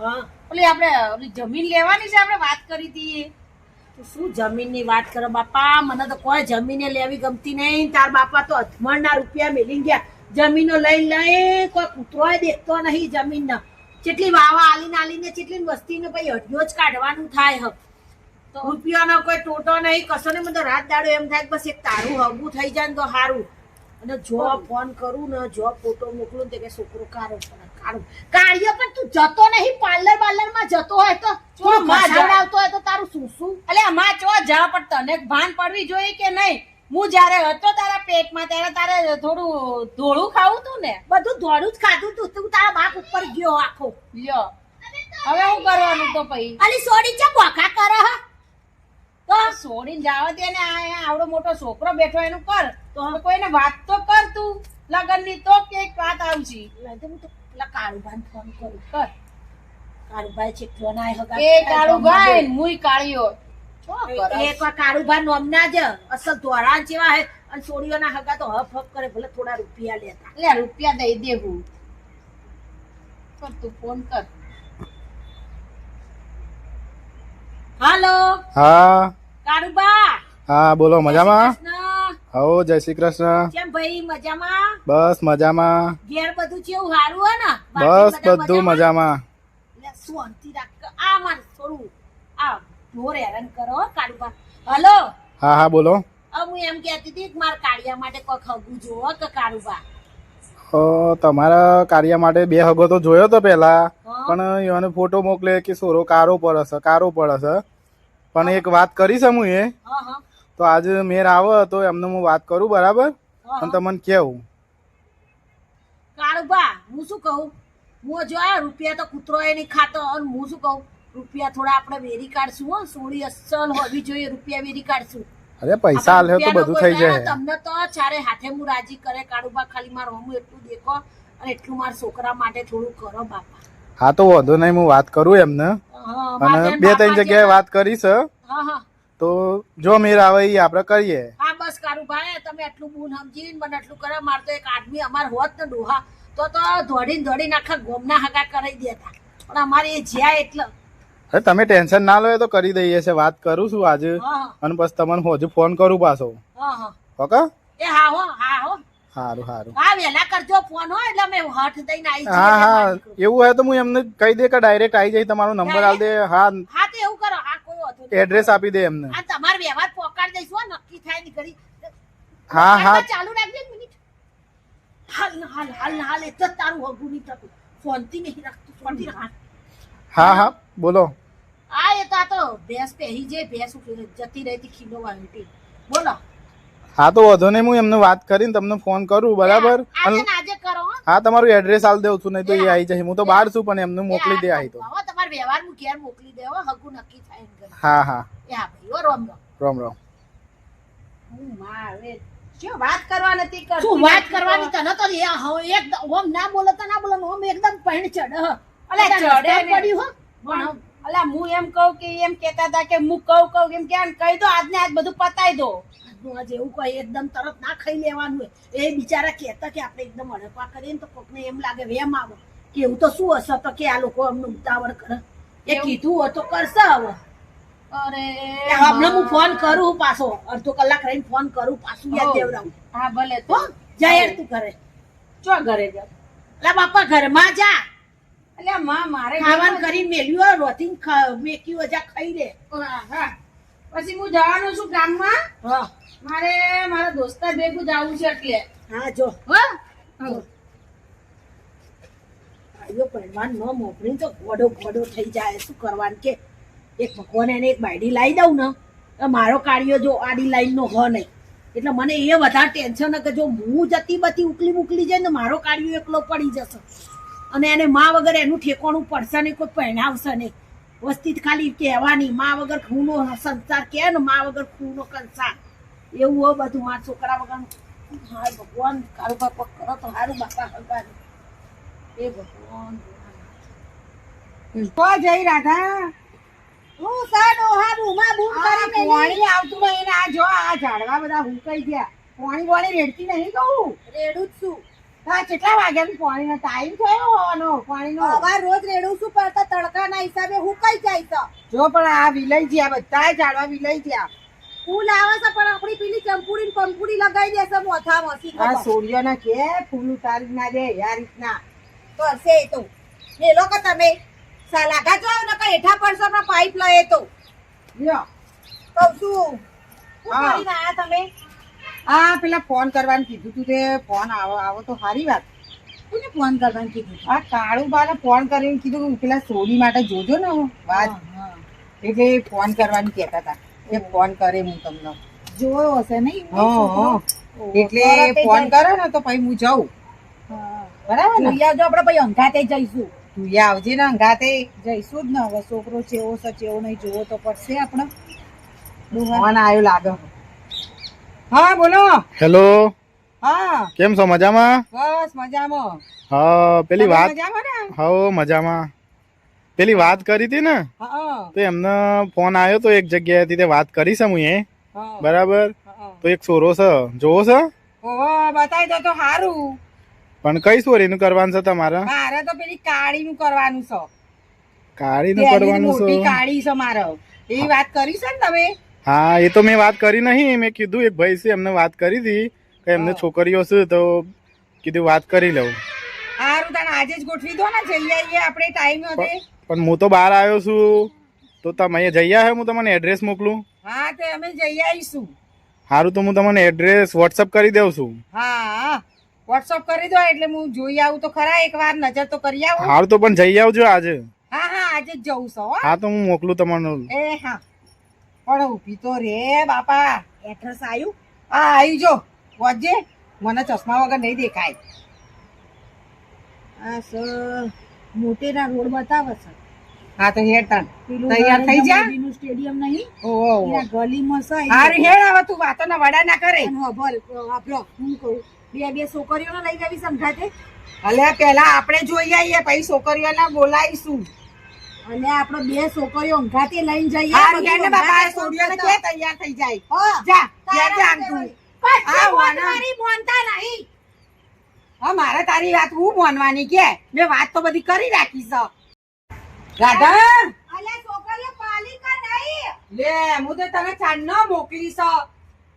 હા. ઓલી આપણે ઓલી જમીન લેવાની છે આપણે વાત કરી હતી શું જમીનની વાત કરો બાપા? મને તો કોઈ જમીને લેવી ગમતી નહીં. તાર બાપા તો અધમણના રૂપિયા મેલી ગયા. જમીનો લઈ લઈ કોઈ કૂતરોય દેખતો નહીં જમીનના. કેટલી વાવા આલીને આલીને કેટલી વસ્તીને પછી અઢિયો જ કાઢવાનું થાય હક. તો? રૂપિયાનો કોઈ ટોટો નહીં. કશો ને મને તો રાત દાડો એમ થાય કે બસ એક તારું હગું થઈ જાય ને તો સારું અને જો ફોન કરું ને જો ફોટો મોકલું ને તે કે છોકરો કારો કારો કાઢ્યો પણ તું જતો નહીં. પાર્લર બાર્લરમાં જતો હોય તો જો જો માં જા- આવતો હોય તો તારું શું શું? એટલે આમાં ચો જા પણ તને ભાન પડવી જોઈએ કે નહીં? હું જ્યારે હતો તારા પેટમાં ત્યારે તારે થોડું ધોળું ખાવું તું ને? બધું ધોળું જ ખાધું તું. તું તારા બાપ ઉપર ગયો આખો. લ્યો. હવે હું કરવાનું તો પછી? અલી સોડી ચા બોકા કરે હા? તો? સોડીને જાવા દે ને આવડો મોટો છોકરો બેઠો એનું કર. તો? કોઈને વાત તો કર તું. લગનની તો કે વાત આવશે. હું તો ફોન કરું. કર. કાળુભાઈ ચેટલો ના હગા. એ કાળું મુય કાળિયો એક વાર કાળુભાઈ નોમના જ અસલ ધોરા જેવા હે. અને સોડીઓના હગા તો હફ હફ કરે ભલે થોડા રૂપિયા લેતા. લે રૂપિયા દઈ દેવું કર તું ફોન કર. હાલો. હા. કાળુબા હા બોલો મજામાં? હો જય શ્રી કૃષ્ણ. કેમ ભાઈ મજામાં? બસ મજામાં. ઘેર બધું કેવું? સારું હે ને? બસ બધું મજામાં? શાંતિ રાખ આ માર થોડું આ ઢોર હેરાન કરો કાળુબા હલો? હા હા બોલો. હું એમ કહેતી હતી કે મારા કાળિયા માટે કોઈ ખગું જોવો કે કાળુબા તમારા કાર્ય માટે બે હગો તો જોયો તો પેલા પણ એને ફોટો મોકલે કે સોરો કારો પડે છે કારો પડે છે પણ એક વાત કરી છે હું એ. તો આજે મેર આવે તો એમને હું વાત કરું બરાબર? અને તમને કેવું? કાળુબા હું શું કહું? હું જો આ રૂપિયા તો કૂતરો એ નહીં ખાતો. અને હું શું કહું? રૂપિયા થોડા આપણે વેરી કાઢશું હો. સોળી અસલ હોવી જોઈએ રૂપિયા વેરી કાઢશું. અરે પૈસા આલે તો બધું થઈ જાય. તમને તો ચારે હાથે હું રાજી કરે કાળુબા ખાલી મારું હું એટલું દેખો. અને એટલું મારા છોકરા માટે થોડું કરો બાપા. હા તો વાંધો નહીં હું વાત કરું એમને. અને બે ત્રણ જગ્યાએ વાત કરી છે હા હા. તો જો મેર આવે એ આપણે કરીએ. હા બસ કારુભાઈ તમે આટલું બૂન સમજીને મને આટલું કરે મારે તો એક આદમી અમાર હોત ને ડોહા તો તો દોડીને દોડીને આખા ગોમના હગા કરી દેતા. પણ અમારે એ જ્યાં એટલે. અરે તમે ટેન્શન ના લો તો કરી દઈએ છે વાત કરું છું આજે. અને પછી તમને હજુ ફોન કરું પાછો. ઓકે એ હા હો હા હો. સારું સારું હા વેલા કરજો ફોન હો એટલે અમે હઠ દઈને આવી હા હા. એવું હોય તો હું એમને કહી દે કે ડાયરેક્ટ આવી જઈ તમારો નંબર આલ દે. હા. હા તો એવું કરો હા. એડ્રેસ આપી દે એમને. આ તમારો વ્યવહાર પોકાર દઈશું હો, નક્કી થાયની કરી હા હા. ચાલુ રાખજે મિનિટ. હાલ હાલ હાલ હાલ એ તો તારું હગું નહીં થતું. ફોનથી નહીં રાખતું ફોનથી રાખ. હા હા બોલો. આ એ તો આ તો ભેંસ પહેરી જે ભેંસ જતી રહી હતી ખીલો વાળી બોલો. હા તો વધુ નહીં હું એમને વાત કરીને તમને ફોન કરું બરાબર? હો. તમારું એડ્રેસ આલ દેવું છું નહીં તો એ આવી જાય. હું તો બહાર છું પણ એમને મોકલી દે આવી તો. તમારો વ્યવહાર હું ઘેર મોકલી દેવો હગું નક્કી થાય. હા હા. એ હા ભાઈ રોમ રોમ. રામ રામ. હું માં હવે શું વાત કરવા નથી કરતી શું વાત કરવાની? તને તો એ હવે એક ઓમ ના બોલો તો ના બોલો ઓમ એકદમ પૈણ ચડ અલે ચડે પડી હો. પણ અલા હું એમ કહું કે એમ કહેતા હતા કે હું કહું કહું એમ કે આને કહી દો આજને આજ બધું પતાઈ દો. આજ એવું કોઈ એકદમ તરત ના ખાઈ લેવાનું હોય. એ બિચારા કહેતા કે આપણે એકદમ હડપા કરીએ ને તો કોકને એમ લાગે વેમ આવે કે એવું તો શું હશે તો કે આ લોકો અમને ઉતાવળ કરે. એ કીધું હોય તો કરશે હવે. અરે હમણાં હું ફોન કરું પાછો. અડધો કલાક રહીને ફોન કરું પાછું યાદ હો. દેવડાવું. હા ભલે તો. જાહેર તું ઘરે. ચો ઘરે જા એટલે બાપા ઘરમાં જા. એટલે માં મારે ખાવાનું કરી મેલ્યું હોય રોતી ખ- મેક્યું જા ખાઈ લે. પછી હું જવાનું છું ગામમાં. હા. મારે મારા દોસ્તાર ભેગું જવું છે એટલે. હા જો. હા. ભાઈઓ પહેરવાન ન મોકલી તો ગોડો ગોડો થઈ જાય. શું કરવાનું કે? એક ભગવાન એને એક બાયડી લાવી દઉં ને તો મારો કાર્ય જો આડી લાઈન નો હ નહીં. એટલે મને એ વધારે ટેન્શન કે જો હું જતી બધી ઉકલી મુકલી જાય ને મારો કાર્યો એકલો પડી જશે. અને એને મા વગર એનું ઠેકોણું પડશે નહીં કોઈ પહેણાવશે નહીં. વસ્તી ખાલી કહેવાની માં વગર ખૂનો સંસાર કે ને માં વગર ખૂનો કંસાર. એવું હોય બધું મારા છોકરા વગર હા ભગવાન કારું બાપા કરો તો સારું બાપા હલવાનું એ ભગવાન. તો જઈ રાધા. હું સાડો હારું માં બૂમ કરીને પાણી આવતું નહીં ને આ જો આ ઝાડવા બધા હુકાઈ ગયા. પાણી વાળી રેડતી નહીં કહું. રેડું જ છું. હા કેટલા વાગ્યાનો પાણીનો ટાઈમ થયો હોવાનો પાણીનો? રોજ રેડું છું પડતા તડકાના હિસાબે જાય તો. જો પણ આ વિલઈ ગયા બધા ઝાડવા વિલઈ ગયા. ફૂલ આવે છે પણ આપણી પેલી ચંપુડી ને પંપુડી લગાઈ દેશે મોથામાં આ શીખબર. સોડિયોને કે ફૂલ ઉતારી ના દે આ રીતના. કરશે એ તો. એ લોકો તમે? સાલાગા જો ને કઈ હેઠા પડશો પણ પાઇપ લઈએ તો. લ્યો. કહું છું શું ના કરીને આયા તમે? આ પેલા ફોન કરવાનું કીધું તું તે. ફોન આવો આવો તો સારી વાત. કોને ફોન કરવાનું કીધું આ કાળુ બાને ફોન કરીને કીધું પેલા સોડી માટે જોજો ને વાત. હા. એટલે ફોન કરવાનું કહેતા હતા. એ ફોન કરે હું તમને. જોયો હશે નહીં. એટલે ફોન કરો ને તો પછી હું જાઉં. હા. બરાબર ને? જો આપણે પછી અંધાતે જઈશું. તું આવજે ને અંગાતે જઈશું જ ને. હવે છોકરો છે એવો સચ એવો નહીં જોવો તો પડશે આપણે. દુહાન આવ્યો લાગે. હા બોલો. હેલો. હા. કેમ છો મજામાં? બસ મજામાં. હા પેલી વાત હા મજામાં. પેલી વાત કરી હતી ને? તો એમને ફોન આવ્યો તો એક જગ્યાએથી તે વાત કરી છે હું. એ બરાબર? હા. તો એક સોરો છે. જોવો છે? બતાવી દો તો સારું પણ કઈ સોરીનું કરવાનું છે તમારે? મારે તો પેલી કાળી નું કરવાનું છે. કાળીનું કરવાનું મોટી છે? કાળી છે મારે. એ વાત કરી છે ને તમે? હા એ તો મેં વાત કરી નહીં. મેં કીધું એક ભાઈ છે એમને વાત કરી હતી કે એમને છોકરીઓ છે તો કીધું વાત કરી લઉં. સારું તને આજે જ ગોઠવી દો ને. જઈ આવીએ આપણે ટાઈમ હશે. પણ હું તો બહાર આવ્યો છું. તો તમે અહીંયા જઈ આવ્યા હું? તમને એડ્રેસ મોકલું. હા તે અમે જઈ આવીશું. સારું તો હું તમને એડ્રેસ વોટ્સઅપ કરી દઉં છું. હા. વોટ્સઅપ કરી દો એટલે હું જોઈ આવું તો ખરા એકવાર નજર તો કરી આવું. હાલ તો પણ જઈ આવજો આજે. હા હા આજે જ જવું છો હા. તો હું મોકલું તમને. એ હા. પણ ઊભી તો રે બાપા. એડ્રેસ આવ્યું હા આવી જો. વોજે. મને ચશ્મા વગર નહીં દેખાય. આ સર મોટેરા રોડ બતાવે છે. હા તો હેડ તાણ તૈયાર થઈ જા. બીનું સ્ટેડિયમ નહીં? ઓહો. ગલીમાં છે. હારું હેડ આવે તું વાતો ના વડા ના કરે. અને હભર, આપણો, હું કહું. બે બે છોકરીઓને લઈ જવી સંઘાતે અલે પેલા આપણે જોઈ આવીએ પછી છોકરીઓને બોલાવીશું. અને આપણે બે છોકરીઓ અંઘાતે લઈને જઈએ હારું બધું બાપા અંગાતે કે તૈયાર થઈ જાય? હા. જા ત્યાં જા તું. આ વાના. બોલવાની નહીં. હા મારે તારી વાત હું માનવાની કે? મેં વાત તો બધી કરી રાખી છે. રાધા! અલે છોકરીઓ પાલિકા નહીં. લે હું તો તને ચાંદનો મોકલી છે.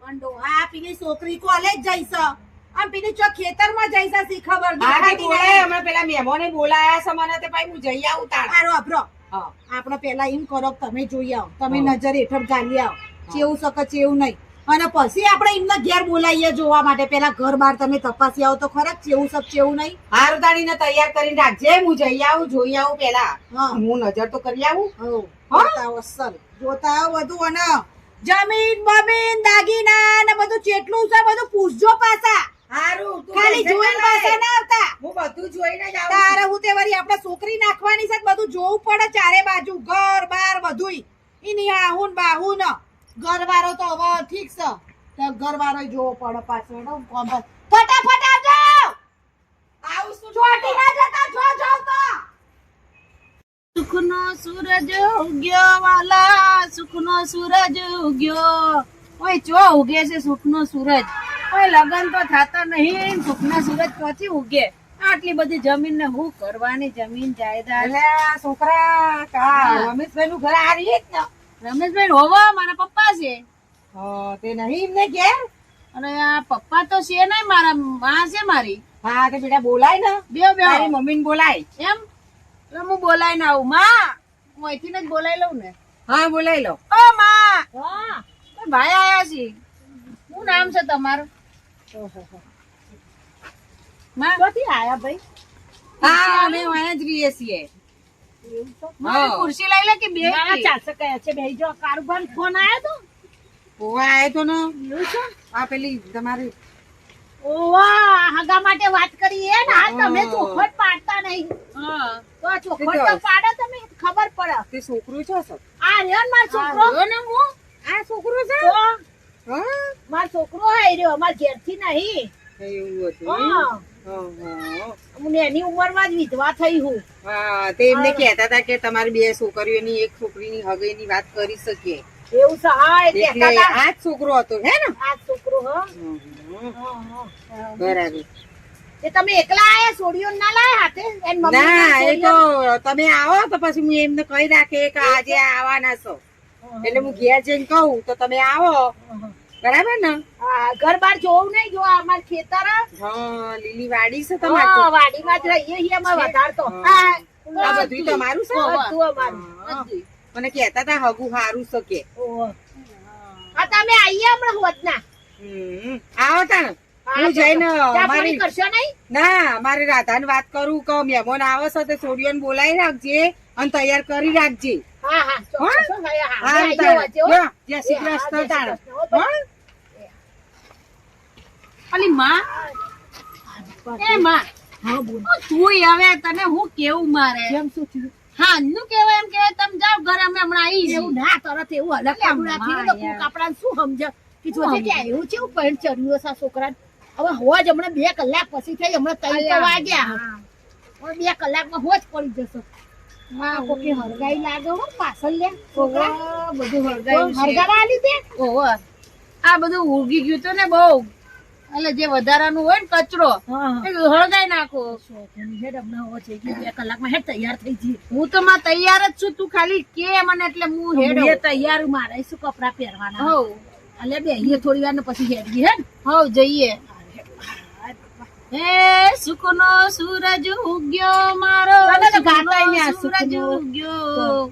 પણ ડોહા પેલી છોકરી કોલેજ જઈશ. આમ પેલી ચો ખેતરમાં જઈશ શી ખબર હા તે દેખાતી બોલાય નહીં. હમણાં પેલા મહેમાને બોલાયા છે મને તે પછી હું જઈ આવું તાણ. હારો અભરો આપણે પેલા એમ કરો તમે જોઈ આવો. તમે નજર હેઠળ ગાલી આવો. ચેવું શકે ચેવું નહીં. અને પછી આપણે એમને ઘેર બોલાવીએ જોવા માટે. પેલા ઘર બહાર તમે તપાસી આવો તો ખરા ચેવું સબ ચેવું નહીં? હારું તાણીને તૈયાર કરીને રાખજે. હું જઈ આવું જોઈ આવું પેલા. હા. હું નજર તો કરી આવું. હો, જોતા આવો અસલ. જોતા આવો બધું અને જમીન બમીન દાગીના ને બધું જેટલું છે બધું પૂછજો પાછા. હારું ખાલી જોઈને પાછા ના આવતા. હું બધું જોઈને જ આવું તારે હું તે વળી આપણે છોકરી નાખવાની છે બધું જોવું પડે ચારે બાજુ ઘર બાર બધુંય. ઈની આહુન બાહુન. ઘર તો હવે ઠીક છે. તો ઘર જોવો પડે પાછળ હું કોમ ફટાફટ આવજો! આવું છું? ચોટી ના જતા જો તો. સુખનો સૂરજ ઉગ્યો વાલા સુખનો સૂરજ ઉગ્યો. ઓય ચો ઉગે છે સુખનો સૂરજ. ઓય લગન તો થતા નહીં. સુખનો સૂરજ પછી ઉગે? આટલી બધી જમીન ને હું કરવાની જમીન જાયદાદ? છોકરા કા રમેશભાઈ નું ઘર આ રીત ને રમેશભાઈ હોવા મારા પપ્પા છે. તે નહીં એમને ઘેર અને આ પપ્પા તો છે નહીં મારા માં છે મારી. હા તે બેટા બોલાય ને. બે બે મારી મમ્મી ને બોલાય. એમ? એટલે હું બોલાય ને આવું. માં હું અહીંથી જ બોલાઈ લઉં ને. હા બોલાય લઉં ઓ માં! હા. ભાઈ આયા છે. શું નામ છે તમારું? માં? ક્યાંથી આયા ભાઈ. હા અમે અહીંયા જ રહીએ છીએ. ખુરશી લઈ લે કે બે ના ચાલશે કયા છે. બે જો કારુબાર ફોન આયો તો? ઓવા આયો તો ને? આ પેલી તમારી ઓવા હગા માટે વાત કરી એ ને. આ તમે હા. ચોખવટ પાડતા નહીં. હા. તો ચોખવટ તો પાડો તમે. ખબર પડે. તે છોકરું છે આ રહ્યો ને છોકરો? ને હું? આ છોકરો છે? હા. માર છોકરો આઈ રહ્યો અમાર ઘેરથી નહીં. એવું હતું હા હા, હા. હું એની ઉંમરમાં જ વિધવા થઈ હું. હા તે એમને કહેતા હતા કે તમારી બે છોકરીઓની એક છોકરીની હગઈની વાત કરી શકીએ. એવું છે હા એ કહેતા હતા. આ છોકરો હતો હે ને? આ છોકરો હ. હમ, હમ. હા, હા. બરાબર એ તમે એકલા આયા સોડિયો ના લાયા હાથે? એન મમ્મી ના એ તો તમે આવો તો પછી હું એમને કહી રાખે કે આજે આવવાના છો. એટલે હું ઘેર જઈને કહું તો તમે આવો. બરાબર ને? ઘર બાર જોવું નહીં જો અમાર ખેતર. હા લીલી વાડી છે તમારે હા, જ રહીએ છીએ અમે વધારે તો. હા. આ બધું તમારું છે? બધું અમારું. મને કહેતા હતા હગું સારું છે કે. હા તમે આવીએ હમણાં હોતના. આવો તાણ હા, જઈને મારી કરશો નહીં? ના મારે રાધાને વાત કરું કે મહેમાન આવે છે તો છોડીઓને બોલાવી રાખજે અને તૈયાર કરી રાખજે. તને હું કેવું મારે કેમ શું થયું? હા નું કેવાય એમ કે તમે જાવ ઘરે અમે હમણાં આવી એવું ના તરત એવું અલગ કાપડું. શું સમજે કે એવું છે પેન્ટ ચડ્યું હશે છોકરા હવે હોજ હમણાં બે કલાક પછી થઈ હમણાં ત્રણ વાગ્યા હવે બે કલાકમાં હોજ પડી જશે માં કોકે હરગાઈ લાગે હો પાછળ લે છોકરા. બધું હરગાવા આલી દે. ઓહો આ બધું ઉગી ગયું તો ને બહુ. એટલે જે વધારાનું હોય ને કચરો એ હળગાઈ નાખો. હેડ હમણાં બે કલાકમાં હેડ તૈયાર થઈ જઈએ. હું તો માં તૈયાર જ છું તું ખાલી કે મને એટલે હું હેડ. હેડ તૈયાર મારે શું કપડા પહેરવાના. હવ એટલે બે થોડી વાર ને પછી હેડીએ હેડ. હવ જઈએ. હે સુખનો સૂરજ ઉગ્યો મારો સૂરજ ઉગ્યો.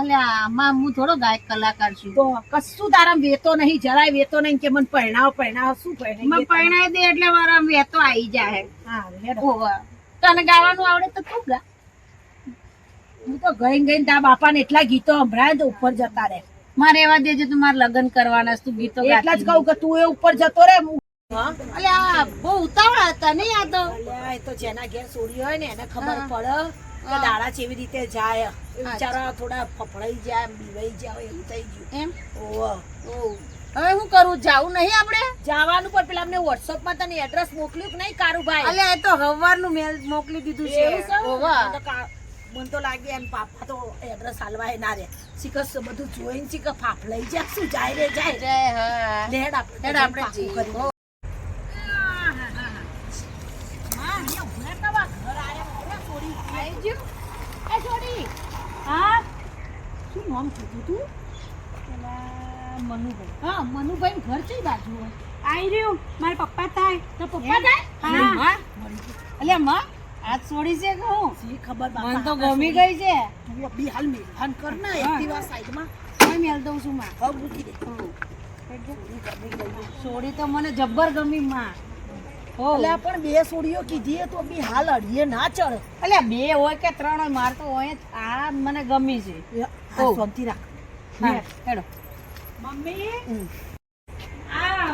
અલ્યા આમાં હું થોડો ગાયક કલાકાર છું. તો કશું તારા વેતો નહીં જરાય વેતો નહીં કે મને પરણાવ પરણાવ શું મને પરણાવ દે એટલે મારા વેતો આવી જાય. હા તને ગાવાનું આવડે તો તું ગા. હું તો ગઈ ગઈ તા બાપાને એટલા ગીતો સંભળાય તો ઉપર જતા રહે. મારે એવા દેજે તું મારે લગ્ન કરવાના તું ગીતો એટલા જ કહું કે તું એ ઉપર જતો રે હું? આ બહુ ઉતાવળા હતા નહીં આ તો? અલ્યા, એ તો જેના ઘેર સોરી હોય ને એને ખબર પડે કે દાડા કેવી રીતે જાય. બિચારા થોડા ફફડાઈ જાય બીવાઈ જાય એવું થઈ ગયું. એમ? ઓહો. ઓહ. હવે હું કરું? જાવું નહીં આપણે? જવાનું પણ પેલા અમને વોટ્સઅપમાં તને એડ્રેસ મોકલ્યું કે નહીં કારુભાઈ? અલ્યા એ તો હવારનું મેલ મોકલી દીધું છે. મને તો લાગે એમ પાપા તો એડ્રેસ હાલવા ના રે. શીખસ બધું જોઈને શીખ ફાફલાઈ જાય શું જાય રે જાય. લેડ આપણે હેડ આપણે કરી. માં, અહીંયા ઊભા કેવા ઘર આયા? ઓલા છોડી આઈ ગયું? એ છોડી. હા? શું નામ કીધું તું? પેલા મનુભાઈ. હા, મનુભાઈનું ઘર કઈ બાજુ હોય? આઈ રહ્યું? મારા પપ્પા થાય. તો પપ્પા થાય? હા. હા. અલ્યા માં આજ છોડી છે કે હું? ખબર બાપા મને તો ગમી ગઈ છે. બી હાલ મે મેલહાન કર ના એક્ટિવા સાઈડમાં. કોઈ મેલ દઉં છું માં. હવ મૂકી દે. છોડી તો મને જબ્બર ગમી માં. અલ્યા પણ બે સોડીઓ કીધી તો બી હાલ અડીએ ના ચડ. અલ્યા બે હોય કે ત્રણ હોય માર તો હોય આ મને ગમી છે. શાંતિ રાખ. હેડો. મમ્મી?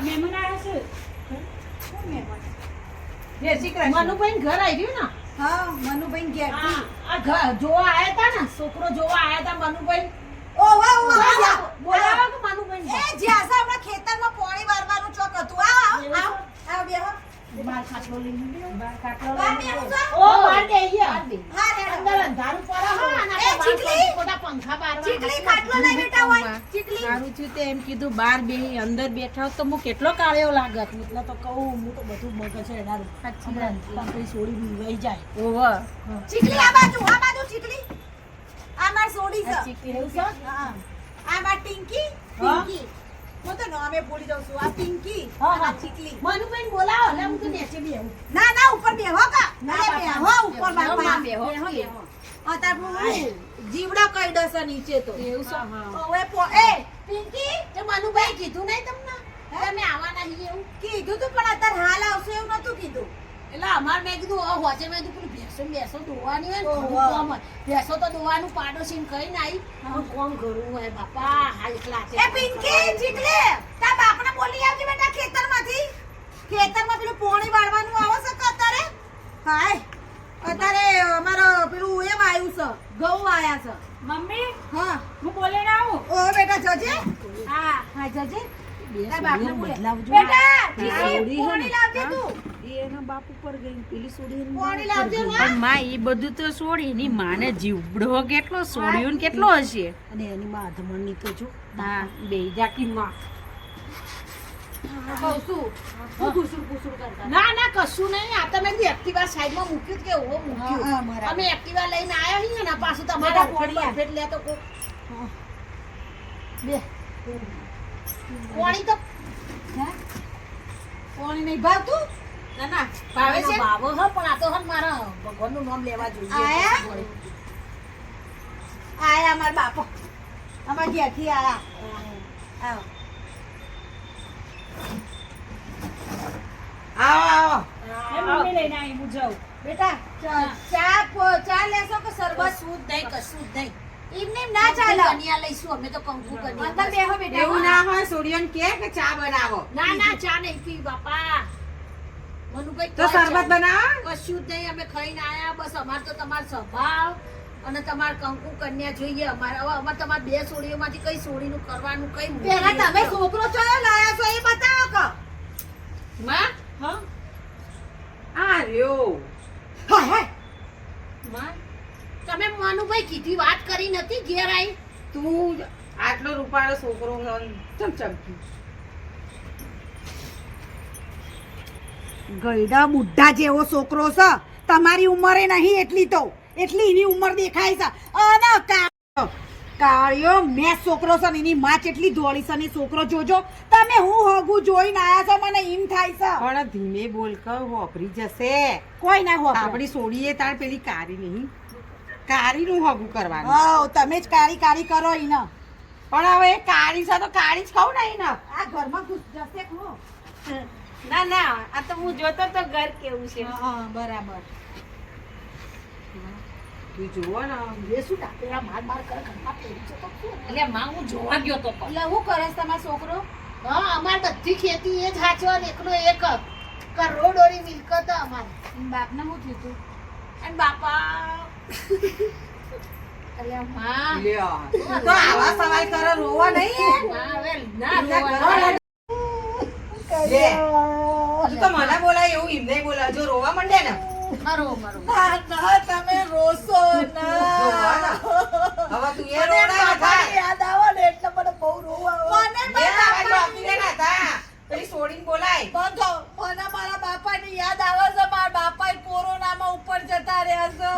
મહેમાન આવ્યા છે. મનુભાઈ ઘર આવી ને? હા મનુભાઈ ઘેર આ આ ઘર જોવા આયા તા ને? છોકરો જોવા આયા તા મનુભાઈ? ઓવા ઓવા બોલાવો કે મનુભાઈ એ જ્યાં હમણાં ખેતરમાં પોણી વારવાનું ચોક હતું. આ આવ આવ આવ બેહો. બાર ચીકલી. ચીકલી લઈ ચીકલી? બે અંદર બેઠા તો હું કેટલો કાળ્યો લાગત? એટલે તો કહું હું તો બધું મગજ છે એનારું. સોડી બીવાઈ જાય. ઓવા ચીકલી આ બાજુ આ બાજુ ચીકલી. આ માર સોડી છે. એવું હા. આ માર ટિંકી હા? પિંકી હું તો નામે ભૂલી જાઉં છું. આ પિંકી હા, હા. ચીકલી. મનુભાઈને બોલાવો એટલે હું તો નીચે બેહું. ના ના ઉપર બેહો કા. ના, બેહો ઉપર બાપા. બેહો, બેહો, બેહો. બેહો. હું જીવડા કઈ દશે નીચે તો. એવું? હવે એ પિંકી તે મનુભાઈ કીધું નહીં તમને? તમે આવવાના એવું? કીધું તું પણ અત્યારે હાલ આવશે એવું નતું કીધું. એટલે અમારે મેં કીધું હવે હોજે. મેં કીધું પેલું ભેંસો ને બેસો દોવાની હોય ને. ઘણું કામ હોય. ભેંસો તો દોવાનું પાડોશી કઈ નાઈ પણ કોમ ઘરું હોય બાપા હા એકલા છે. એ પિંકી ચીકલી તા બાપને બોલી આવજે બેટા ખેતરમાંથી. ખેતરમાં પેલું પોણી વાળવાનું આવે છે કે અત્યારે? હાય અત્યારે અમારો પેલું એમ આવ્યું છે ઘઉં આવ્યા છે. મમ્મી હા. હું બોલે ના આવું? ઓ બેટા જજે. હા. હા જજે. બે તાર બાપને સોડીઓ બોલે. બદલાવજો. બેટા આ ચીકલી, સોડી હે ને? પોણી લાવજે તું. એના બાપ ઉપર ગઈ પેલી છોડી પોણી લાવજે પણ માં માં એ બધું તો સોડી એની માને જીવડો કેટલો છોડ્યો ને કેટલો હશે? અને એની માધમણની તો જો હા. બે જાકી માં. કહું છું હું. ઘૂસું ઘૂસું કરતા? ના ના કશું નહીં. આ તમે એક્ટિવા સાઈડમાં મૂક્યું કે હા, મૂક્યું અમે એક્ટિવા લઈને આવ્યા છીએ ને પાછું તમારા ફેટ લે બે. પાણી તો હે? કોણી નહીં ભાવતું ના ના ભાવે છે? ભાવો હો પણ આ તો હન મારા ભગવાનનું નામ લેવા જોઈએ આયા? આયા અમારા બાપો. અમારા ઘેરથી આયા. આવો. આવો આવો. એ મમ્મી લઈને આવી હું જાઉં. બેટા ચા- ચા લેશો કે શરબત? શુદ્ધ નહીં કશું નહીં એમ ના ચાલે. કન્યા લઈશું અમે તો કંકુ કન્યા અંદર બેહો બેટા. એવું ના હોય સોડિયન કે કે ચા બનાવો. ના ના ચા નહીં પી બાપા. મનુભાઈ તો શરબત બનાવો? કશું જ નહીં અમે ખાઈને આયા બસ અમાર તો તમારો સ્વભાવ અને તમાર કંકુ કન્યા જોઈએ. અમારે હવે અમારે તમારે બે સોડીઓમાંથી કઈ સોડીનું કરવાનું કઈ પેલા તમે છોકરો ચયો લાયા છો એ બતાવો કે માં? હા? આ રહ્યો. હાય હાયમાં? તમે મનુભાઈ કીધી વાત કરી નથી ઘેર આવી તું આટલો રૂપાળો છોકરો ચમચમકી ગયડા બુઢા જેવો છોકરો છે. તમારી ઉંમરે નહીં એટલી તો. એટલી એની ઉંમર દેખાય છે. અને કાળિયો. કાળિયો મેં છોકરો છે ને એની માં કેટલી દોડી છે ને છોકરો જોજો. તમે હું હગું જોઈને આયા છો મને એમ થાય છે. પણ ધીમે બોલ કહો હોપરી જશે. કોઈ ના હો આપણી સોડીએ તાર પેલી કારી નહીં. કારીનું હગું કરવાનું. હા તમે જ કારી કારી કરો ઈને. પણ હવે એ કાળી છે તો કાળી જ ખાવ ને એને આ ઘરમાં ઘૂસ જશે હું ના ના આ તો હું જોતો તો ઘર કેવું છે. હા બરાબર. તું જોવો ને એ શું ટાપેરા માર માર કરે ઘરમાં પેરી છે. તો એટલે માં હું જોવા ગયો તો એટલે હું કરે છે તમારો છોકરો? હા અમાર બધી ખેતી એ જ ને એકનો એક કરોડોની મિલકત અમારે. બાપને હું થયું તું? અને બાપા. તો આવા સવાલ કરો રોવા નહીં ના હવે ના ના, રોવાનું. લે. તું તો મને બોલાય એવું એમને બોલાય. જો રોવા માંડે ને. મારો મારો ના ના તમે રોશો ના. હવે તું એ રોડા બાપાની યાદ આવે ને એટલે મને બહુ રોવા. મને હતા. પેલી બોલાય. બંધો મને મારા બાપાની યાદ આવે છે મારા બાપા કોરોનામાં ઉપર જતા રહ્યા છે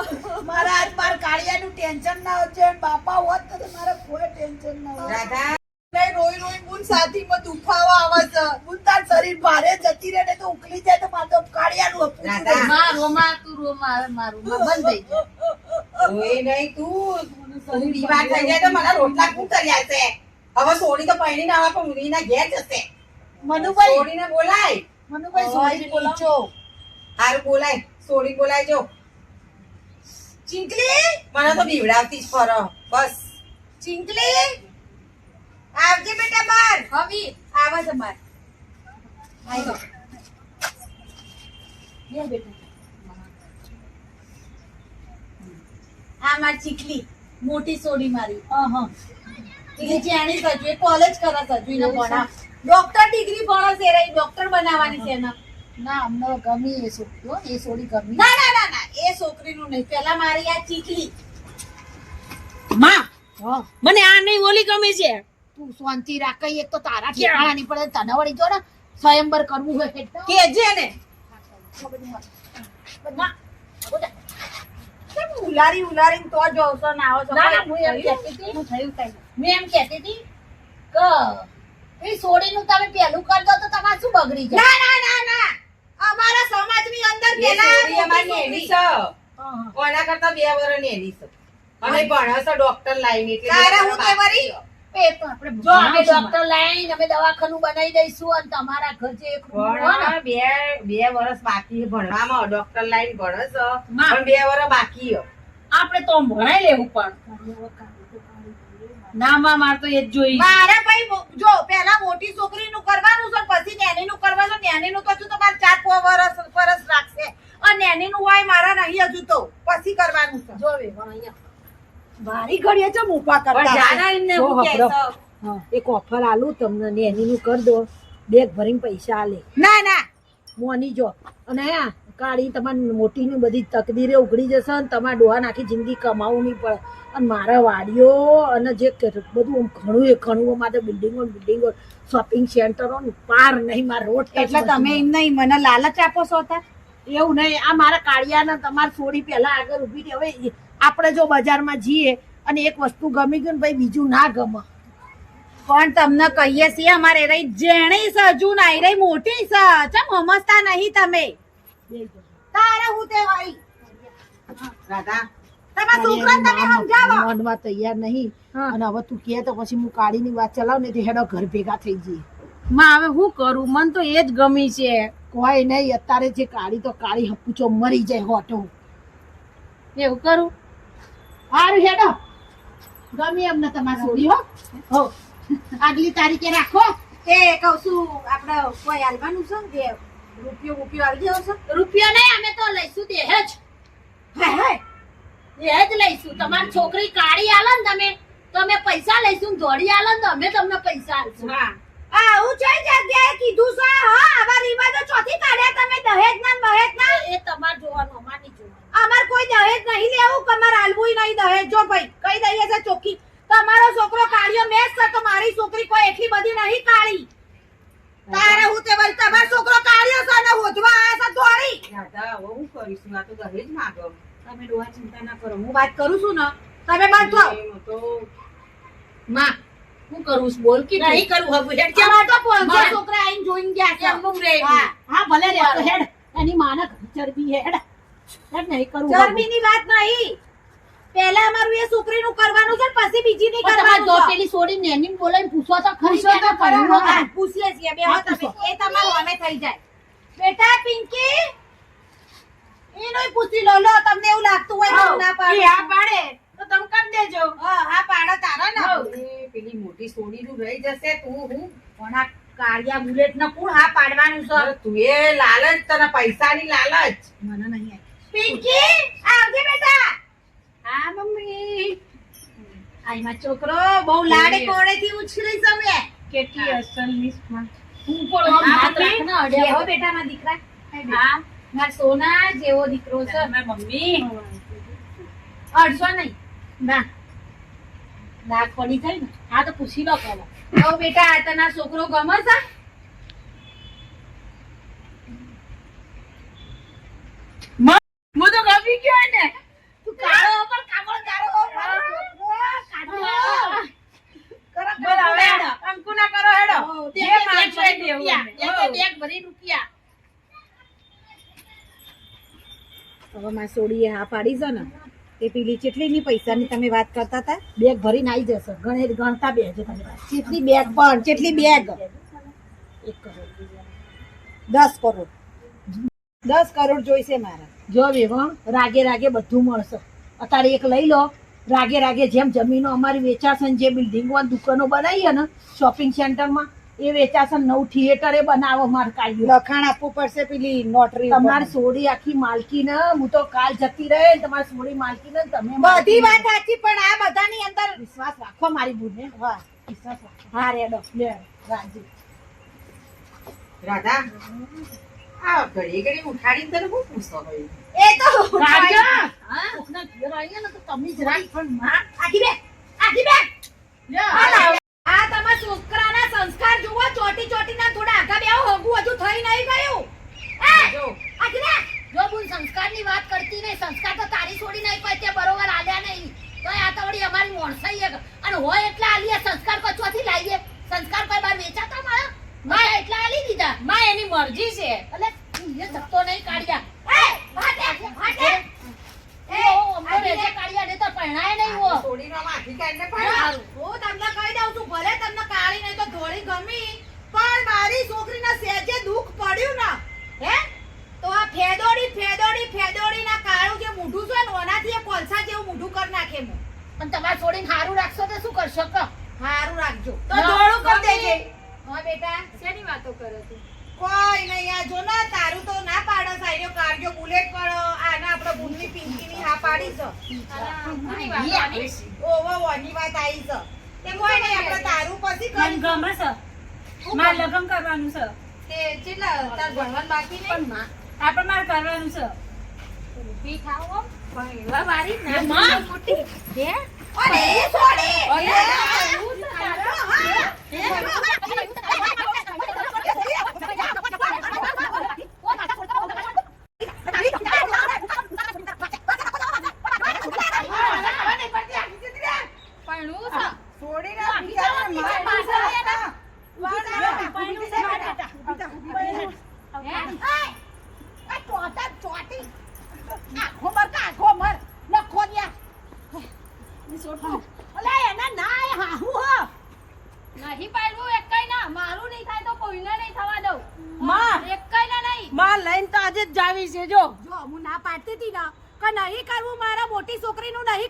મારા આજ માર કાળિયાનું ટેન્શન ના હોય બાપા હોત તો તમારે કોઈ ટેન્શન ના હોય. રાધા. રોઈ રોઈ બુન સાથીમાં દુખાવા આવે છે. બુન તાર શરીર ભારે જતી રહે ને તો ઉકલી જાય તો મારે તો કાળિયાનું અપૂછું માં રોમાં તું રોમાં હવે મારું બંધ થઈ જાય રોય નહીં તું. તું બીમાર થઈ જાય તો મને રોટલા કોણ કરી આપશે હવે સોડી તો પહેરી ના આવે પણ ઘેર જશે. મનુભાઈ. સોડીને બોલાય. મનુભાઈ સોરી બોલો હારું બોલાય. સોડી બોલાય જો. ચીંકલી મને તો બીવડાવતી જ ફરો. બસ. ચીંકલી આવજે બેટા બાર હવે. આવા બાર આવ્યો બે બેટા. આ માર ચીકલી મોટી સોડી મારી. હા એ જાણી સજુ એ કોલેજ કરે સજુ એને ભણા ડોક્ટર ડિગ્રી ભણો છે રે ડોક્ટર બનાવવાની છે એને. ના અમને ગમી એ સોડી એ સોડી ગમી. ના ના એ છોકરીનું નહીં. પેલા મારી આ ચીકલી માં મને આ નહીં ઓલી ગમે છે. તું શાંતિ રાખ એક તો તારા ઠેકાણા નહીં પડે તને વળી જો ને સ્વયંવર કરવું હોય કેજે ને. ઉલારી ઉલારી તો જો ના આવો ના, હું એમ કહેતી હતી. હું થયું કઈ હું એમ કહેતી હતી કે એ સોડીનું તમે પહેલું કરી દો તો તમારે શું બગડી જાય? ના ના ના ના. અમારા સમાજની અંદર પેલા અમારી નેની છે. કોના કરતા બે વર્ષ નેની છે. અમે ભણે છે ડોક્ટર લાઈન એટલે તારે હું તે જો અમે ડોક્ટર લાઈન અમે દવાખાનું બનાવી દઈશું અને તમારા ઘર જે બે બે વર્ષ બાકી ભણવામાં. ડોક્ટર લાઈન ભણે પણ બે વર્ષ બાકી. આપણે તો ભણાઈ લેવું પણ. ના માં માર તો એ જ જોઈ. મારે ભાઈ જો પેલા મોટી છોકરીનું કરવાનું છે પછી નેનીનું કરવાનું નેનીનું તો હજુ તો મારે ચાર વરસ વર્ષ રાખશે. અને નેનીનું હોય મારા નહીં હજુ તો. પછી કરવાનું છે. જોવે અહીંયા મારી ઘડીએ છે મુફા કરતા જાના એમને જો હું? હા, એક ઓફર આલું તમને નેની નું કરી દો. બેગ ભરીને પૈસા આલે. ના ના. મોની જો. અને આ કાળી તમારી મોટી ની બધી તકદીરે ઉઘડી જશે અને તમારે ડોહા નાખી જિંદગી કમાવું નહીં પડે. અને મારા વાડીઓ અને જે બધું આમ ઘણું એ ઘણું મારે બિલ્ડિંગો ને બિલ્ડિંગો શોપિંગ સેન્ટરો ને પાર નહીં મારા રોડ એટલે તમે એમ નહીં મને લાલચ આપો છો તા એવું નહીં આ મારા કાળિયાના તમારે છોડી પહેલા આગળ ઊભી રહી. હવે આપણે જો બજારમાં જઈએ અને એક વસ્તુ ગમી ગયું ને ભાઈ બીજું ના ગમે. પણ તમને કહીએ છીએ અમારે રહી જેણી સજુ નાઈ રહી મોટી સ ચમ સમજતા નહીં તમે? તારે હું તે વાળી રાધા તમારા છોકરાને તમે સમજાવો. માનવા તૈયાર નહીં. અને હવે તું કહે તો પછી હું કાળીની વાત ચલાવ ને તો હેડો ઘર ભેગા થઈ જઈએ. માં હવે શું કરું? મને તો એ જ ગમી છે. કોઈ નહીં અત્યારે જે કાળી તો કાળી હપુચો મરી જાય હોટો. એવું કરું? સારું હેડો. ગમી એમને તમારી છોડી હો. હો. આગલી તારીખે રાખો. એ કહું છું આપણે કોઈ આલવાનું છે? રૂપિયો રૂપિયો આવી ગયો છે રૂપિયા નહીં અમે તો લઈશું તે હે હાય દેહ જ લઈશું. તમારી છોકરી કાઢી આલે ને તમે તો અમે પૈસા લઈશું દોડી આલે ને તો અમે તમને પૈસા આપશું. હા. આવું છે જગ્યાએ કીધું છે હા આવા રિવાજો ચોથી કાઢ્યા તમે દહેજ ના બહેજ ના? એ તમારે જોવાનું અમારે નહીં જોવાનું. અમાર કોઈ દહેજ નહીં લેવું કે અમારે હાલવું નહીં દહેજ. જો ભાઈ કઈ દઈએ છે ચોખ્ખી તમારો છોકરો કાઢ્યો મેં છે તો મારી છોકરી કોઈ એટલી બધી નહીં કાળી. તારે હું તે વળી તમારો છોકરો કાઢ્યો છે ને હોજવા આયા છે દોડી. રાધા હું કરીશું? આ તો દહેજ માંગો તમે ડોહા ચિંતા ના કરો. હું વાત કરું છું ને તમે બાંધો તો માં હું કરું છું? બોલ કે નહીં કરું હવે હેડ કે અમાર તો પાંચસો છોકરા આઈને જોઈને ગયા છે. એમનું રે. હા. હા ભલે રે તો હેડ. એની માને ચરબી હેડ. હેડ નહીં કરું ચરબી ની વાત નહીં. પહેલા અમારું એ છોકરીનું કરવાનું છે પછી બીજી નહીં કરવાનું તો. પેલી છોડી નેની બોલાવીને પૂછો તો ખરી પૂછો તો ખરા, પૂછીએ છીએ. બે એ તમારું અમે થઈ જાય. બેટા પિંકી પૂછી લો લો તમને એવું લાગતું હોય તો ના પાડે હા પાડે તો તમે કરી દેજો. હા હા પાડો તારા ના પેલી મોટી સોડીનું રહી જશે તું હું? ઘણા કાળિયા બુલેટ ને કોણ હા પાડવાનું છે? તું એ લાલચ તને પૈસાની લાલચ. મને નહીં આવી. પિંકી આવજે બેટા. હા મમ્મી. આઈમાં છોકરો બહુ લાડે કોળેથી ઉછરી સમે કેટલી અસલ મિસમાં હું પણ હાથ રાખને અડ્યા જેવો બેટા માં દીકરા. હા. મારા સોના જેવો દીકરો છે. મમ્મી. અડસો નહીં. ના. પડી જાય ને. હા તો પૂછી લો પેલા હવે બેટા આ તના છોકરો ગમે છે? હું તો ગમી ગયો ને તું કાળો પર કાળો કરો હેડો. ભરી રૂપિયા. હવે મારા સોડીએ હા પાડી છે ને, એ પેલી ચેટલીની પૈસાની તમે વાત કરતા હતા, બેગ ભરીને આવી જશે. ગણે ગણતા બે છે ચેટલી બેગ પણ, ચેટલી બેગ. એક કરોડ. દસ કરોડ. દસ કરોડ જોઈશે મારે. જો વેવણ રાગે રાગે બધું મળશે. અત્યારે એક લઈ લો. રાગે રાગે જેમ જમીનો અમારી વેચાશે જે બિલ્ડિંગો દુકાનો બનાવીએ ને શોપિંગ સેન્ટરમાં એ વેચાશે ને નવું થિયેટરે બનાવો મારે કાઢ્યું લખાણ આપવું પડશે પેલી નોટરી તમાર સોડી આખી માલકી ને હું તો કાલ જતી રહે તમાર સોડી માલકી ને તમે બધી વાત સાચી પણ આ બધાની અંદર વિશ્વાસ રાખો મારી બુને. હા. વિશ્વાસ રાખો. હા રેડો. લે રાજી. રાધા આ ઘડી ઘડી ઉઠાડીને તને શું પૂછતો હોય એ તો રાજા! કોકના ઘેર આવીએ ને તો તમે જ પણ માં. આખી બે આખી બે લે, આ તમારા છોકરાના સંસ્કાર જુઓ ચોટી ચોટીના આગા હગું હજુ થઈ નહીં ગયું. એ, જો. બે જો બુન સંસ્કારની વાત કરતી નહીં સંસ્કાર તો તારી છોડી નહીં પણ તે બરોબર આલ્યા નહીં. તો આ તો વળી અમારી મોણસાઈ એક. અને હોય એટલે આલીએ સંસ્કાર કચવાથી લાવીએ. સંસ્કાર કોઈ બાર વેચાતા મળે? માં એટલે આલી દીધા. માં એની મરજી છે. એટલે એ ધક્કો નહીં કાઢ્યા. એ, ભાગે, ભાગે. એ અમને રેજે કાઢ્યા ને તો પહેણાય નહીં હો. સોડીનો માથી કાઢને પણ હું તમને કહી દઉં છું ભલે તમને કાળી નહીં તો ધોળી ગમી. પણ મારી છોકરીના સેજે દુખ પડ્યું ને. હે? તો આ ફેદોડી ફેદોડી ફેદોડી ના કાળું જે મૂઢું છે ને ઓનાથી એ કોલસા જેવું મૂઢું કરી નાખે હું પણ તમારે છોડીને હારું રાખશો તો શું કરશો? કહો. હારું રાખજો. તો દોડું કરી દેજે. હા બેટા. શેની વાતો કરો તું કોઈ નહીં આ જો ના તારું તો ના પાડો સાઈડો કાઢજો બુલેટ પણ આના આપણે પિંકી પિંકીની હા પાડી છે. ઓવો ઓની વાત આવી છે. તે કોઈ નહીં આપણે તારું પછી કરી ગમે છે માર લગ્ન કરવાનું છે. તે કેટલા તાર ભણવાનું બાકી નહીં? પણ આપણે માર કરવાનું છે. ઊભી થાઓ ભણવા વાળી ના માં! મોટી. હે? અરે સોડી અરે હું? તારા હે નહીં કરવું મારા મોટી છોકરીનું નહીં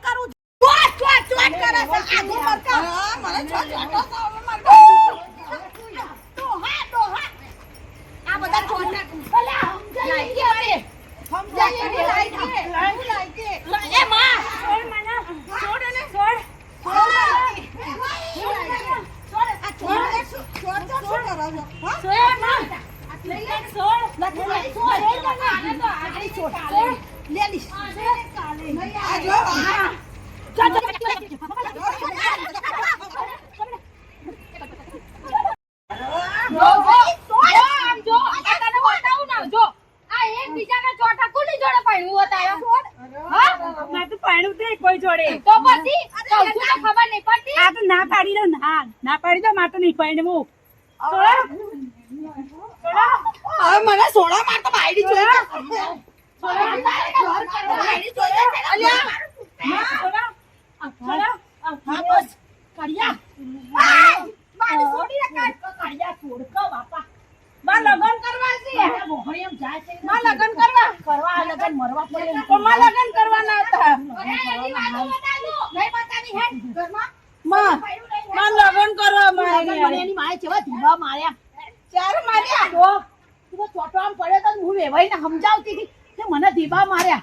ના પાડી દો મારે તો નહીં પાડી હું મને સોડા માટે પાડી જોઈએ પડ્યો તો હું વેવાઈને સમજાવતી હતી કે મને ધીબા માર્યા.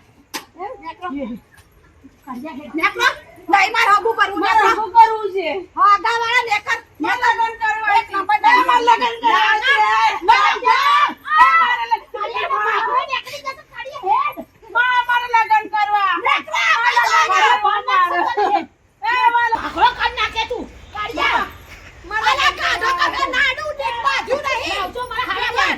નાડું દેખવા જ્યુ નહીં આવજો મારા હારા